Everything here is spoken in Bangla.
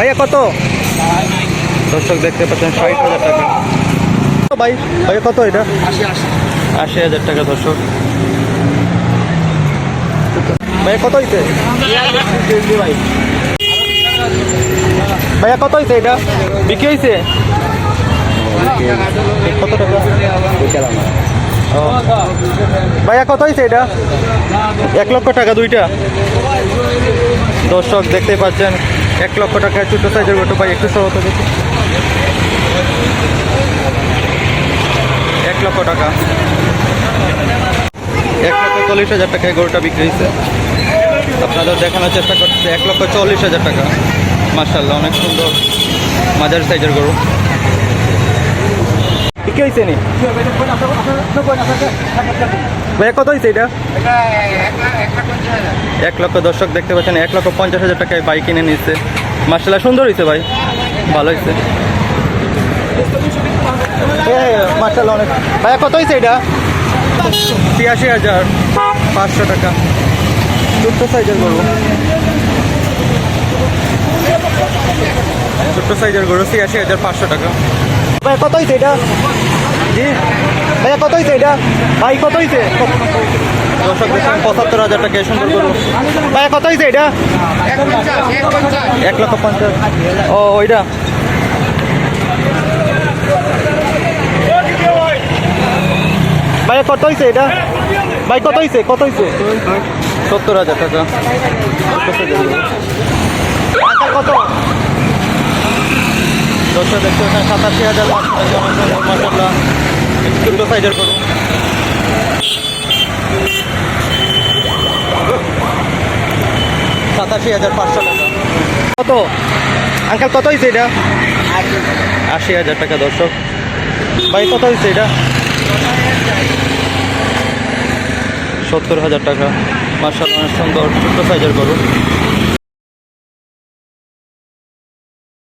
ভাইয়া কত? দর্শক দেখতে পাচ্ছেন ষাট হাজার টাকা। ভাই, ভাইয়া কত এটা? আশি হাজার টাকা দর্শক। ভাইয়া কত ভাই ভাইয়া কত হইছে এটা? বিক্রি হয়েছে কত টাকা। ভাইয়া কত হয়েছে এটা? এক লক্ষ টাকা, দুইটা। দর্শক দেখতে পাচ্ছেন এক লক্ষ টাকা ছোট সাইজের গোটো ভাই একটু সহ এক লক্ষ টাকা। এক লক্ষ চল্লিশ হাজার টাকায় গরুটা বিক্রি হয়েছে। আপনাদের দেখানোর চেষ্টা করছে, এক লক্ষ চল্লিশ হাজার টাকা। মার্শাল্লাহ অনেক সুন্দর মাজার সাইজের গরু। বিক্রি হয়েছে নি? ভাইয়া কত হয়েছে এটা? এক লক্ষ দর্শক দেখতে পাচ্ছেন এক লক্ষ পঞ্চাশ হাজার টাকায় বাইক কিনে নিচ্ছে মার্শাল্লাহ সুন্দর হয়েছে ভাই ভালো হয়েছে মার্শাল্লাহ অনেক। ভাইয়া কত হয়েছে এটা? ছিয়াশি হাজার পাঁচশো টাকা। ছোট্ট সাইজের গরু। ছোট্ট সাইজের গরু ছিয়াশি হাজার পাঁচশো টাকা। ভাই কত হয়েছে এটা? ভাইয়া কত হয়েছে এটা? ভাই কত হয়েছে দর্শক দেখছেন পঁচাত্তর হাজার টাকা সুন্দর গরু ভাইয়া কত হয়েছে এটা? এক লক্ষ পঞ্চাশ। ও ওইটা। ভাইয়া কত হয়েছে এটা? ভাই কত হয়েছে কত হয়েছে সত্তর হাজার টাকা। কত? দশটা দেখতে পাচ্ছেন সাতাশি হাজার মাসাল্লাহ সাইজের করুন সাতাশি হাজার পাঁচশো টাকা। কত? আঙ্কেল কত হয়েছে এটা? আশি হাজার টাকা দর্শক। ভাই কত হয়েছে এটা? সত্তর হাজার টাকা। মার্শাল অনেক সুন্দর ছোট্ট সাইজের গরু।